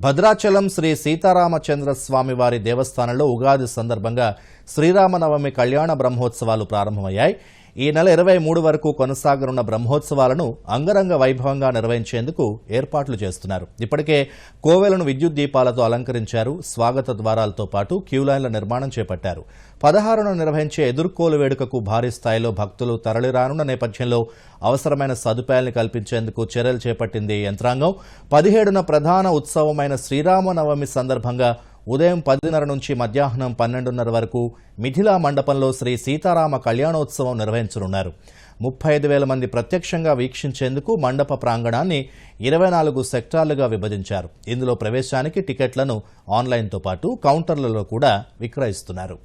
భద్రాచలం శ్రీ సీతారామచంద్ర స్వామి వారి దేవస్థానంలో ఉగాది సందర్భంగా శ్రీరామనవమి కళ్యాణ బ్రహ్మోత్సవాలు ప్రారంభమయ్యాయి. ఈ నెల ఇరవై మూడు వరకు కొనసాగనున్న బ్రహ్మోత్సవాలను అంగరంగ వైభవంగా నిర్వహించేందుకు ఏర్పాట్లు చేస్తున్నారు. ఇప్పటికే కోవెలను విద్యుత్ దీపాలతో అలంకరించారు. స్వాగత ద్వారాలతో పాటు క్యూలైన్ల నిర్మాణం చేపట్టారు. పదహారును నిర్వహించే ఎదుర్కోలు వేడుకకు భారీ స్థాయిలో భక్తులు తరలిరానున్న నేపథ్యంలో అవసరమైన సదుపాయాలను కల్పించేందుకు చర్యలు చేపట్టింది యంత్రాంగం. పదిహేడున ప్రధాన ఉత్సవమైన శ్రీరామనవమి సందర్భంగా ఉదయం పదిన్నర నుంచి మధ్యాహ్నం పన్నెండున్నర వరకు మిథిలా మండపంలో శ్రీ సీతారామ కళ్యాణోత్సవం నిర్వహించనున్నారు. ముప్పై ఐదు వేల మంది ప్రత్యక్షంగా వీక్షించేందుకు మండప ప్రాంగణాన్ని ఇరవై నాలుగు సెక్టార్లుగా విభజించారు. ఇందులో ప్రవేశానికి టికెట్లను ఆన్లైన్తో పాటు కౌంటర్లలో కూడా విక్రయిస్తున్నారు.